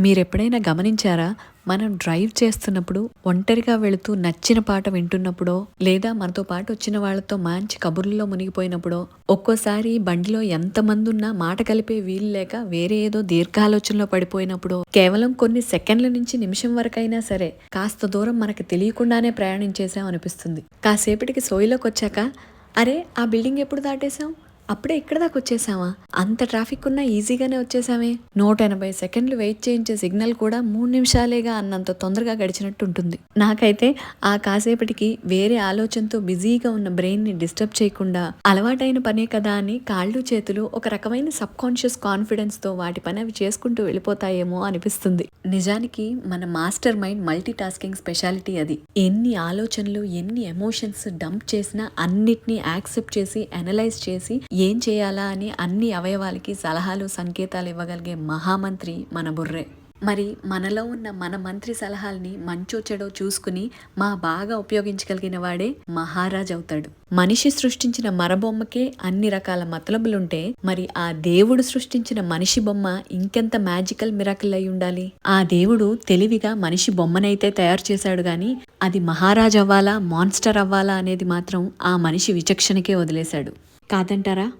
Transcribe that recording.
మీరెప్పుడైనా గమనించారా? మనం డ్రైవ్ చేస్తున్నప్పుడు ఒంటరిగా వెళుతూ నచ్చిన పాట వింటున్నప్పుడో లేదా మనతో పాటు వచ్చిన వాళ్ళతో మంచి కబుర్లలో మునిగిపోయినప్పుడో ఒక్కోసారి బండిలో ఎంతమంది ఉన్నా మాట కలిపే వీలు లేక వేరే ఏదో దీర్ఘాలోచనలో పడిపోయినప్పుడో కేవలం కొన్ని సెకండ్ల నుంచి నిమిషం వరకైనా సరే కాస్త దూరం మనకు తెలియకుండానే ప్రయాణించేసాం అనిపిస్తుంది కాసేపటికి సోయిలోకి వచ్చాక అరే ఆ బిల్డింగ్ ఎప్పుడు దాటేసాం అప్పుడే ఇక్కడ దాకా వచ్చేసావా? అంత ట్రాఫిక్ ఉన్నా ఈజీగానే వచ్చేసామే నూట ఎనభై సెకండ్లు వెయిట్ చేయించే సిగ్నల్ కూడా మూడు నిమిషాలేగా అన్నంత తొందరగా గడిచినట్టు ఉంటుంది నాకైతే ఆ కాసేపటికి వేరే ఆలోచనతో బిజీగా ఉన్న బ్రెయిన్ని డిస్టర్బ్ చేయకుండా అలవాటైన పనే కదా అని కాళ్ళు చేతులు ఒక రకమైన సబ్ కాన్షియస్ కాన్ఫిడెన్స్తో వాటి పని అవి చేసుకుంటూ వెళ్ళిపోతాయేమో అనిపిస్తుంది. నిజానికి మన master mind multitasking speciality అది. ఎన్ని ఆలోచనలు ఎన్ని ఎమోషన్స్ డంప్ చేసినా అన్నిటినీ యాక్సెప్ట్ చేసి అనలైజ్ చేసి ఏం చేయాలా అని అన్ని అవయవాలకి సలహాలు సంకేతాలు ఇవ్వగలిగే మహామంత్రి మన బుర్రే. మరి మనలో ఉన్న మన మంత్రి సలహాల్ని మంచో చెడో చూసుకుని మా బాగా ఉపయోగించగలిగిన వాడే మహారాజ్ అవుతాడు. మనిషి సృష్టించిన మరబొమ్మకే అన్ని రకాల మతలబులుంటే మరి ఆ దేవుడు సృష్టించిన మనిషి బొమ్మ ఇంకెంత మ్యాజికల్ మిరాకిల్ అయి ఉండాలి? ఆ దేవుడు తెలివిగా మనిషి బొమ్మనైతే తయారు చేశాడు గాని అది మహారాజ్ అవ్వాలా మాన్స్టర్ అవ్వాలా అనేది మాత్రం ఆ మనిషి విచక్షణకే వదిలేశాడు. కాదంటారా?